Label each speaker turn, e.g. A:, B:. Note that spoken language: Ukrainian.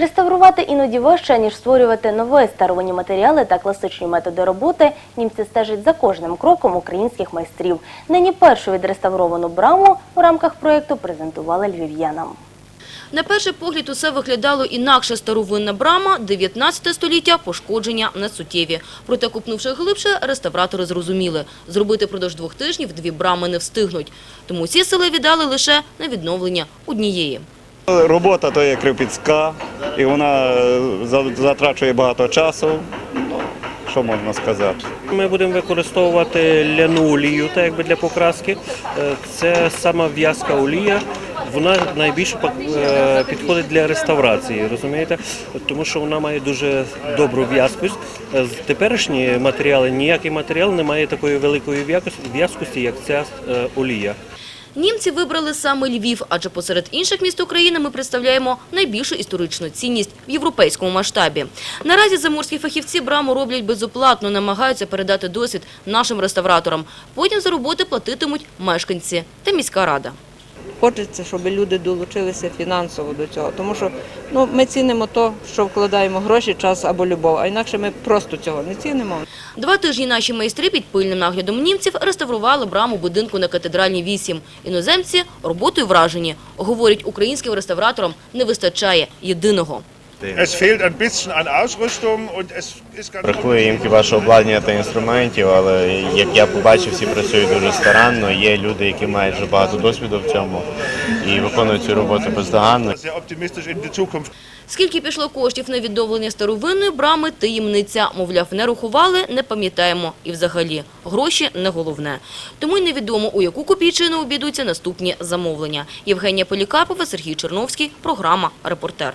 A: Реставрувати іноді важче, ніж створювати нові старовинні матеріали та класичні методи роботи. Німці стежать за кожним кроком українських майстрів. Нині першу відреставровану браму у рамках проєкту презентували львів'янам.
B: На перший погляд усе виглядало інакше. Старовинна брама, 19 століття, пошкодження не суттєві. Проте, купнувши глибше, реставратори зрозуміли. Зробити продовж двох тижнів дві брами не встигнуть. Тому всі сили віддали лише на відновлення однієї.
C: Робота то є кропіцька, і вона е, затрачує багато часу. Що можна сказати?
D: Ми будемо використовувати ляну олію, так якби для покраски. Е, Це сама в'язка олія. Вона найбільше підходить для реставрації, розумієте? Тому що вона має дуже добру в'язкость. Е, Теперішні матеріали, ніякий матеріал не має такої великої в'язкості, як ця олія.
B: Німці вибрали саме Львів, адже посеред інших міст України ми представляємо найбільшу історичну цінність в європейському масштабі. Наразі заморські фахівці браму роблять безоплатно, намагаються передати досвід нашим реставраторам. Потім за роботи платитимуть мешканці та міська рада.
E: Хочеться, щоб люди долучилися фінансово до цього, тому що ну, ми цінимо то, що вкладаємо гроші, час або любов, а інакше ми просто цього не цінимо.
B: Два тижні наші майстри під пильним наглядом німців реставрували браму будинку на катедральній 8. Іноземці роботою вражені. Говорять, українським реставраторам не вистачає єдиного.
F: Es fehlt ein bisschen an Ausrüstung und es ist ganz
G: Бракує їм хіба що обладнання та інструментів, але як я побачив, всі працюють дуже старанно. Є люди, які мають вже багато досвіду в цьому і виконують цю роботу бездоганно.
F: sehr optimistisch in die Zukunft.
B: Скільки пішло коштів на відновлення старовинної брами – таємниця. Мовляв, не рахували, не пам'ятаємо. І взагалі, гроші – не головне. Тому й невідомо, у яку копійчину обійдуться наступні замовлення. Євгенія Полікарпова, Сергій Черновський, програма «Репортер».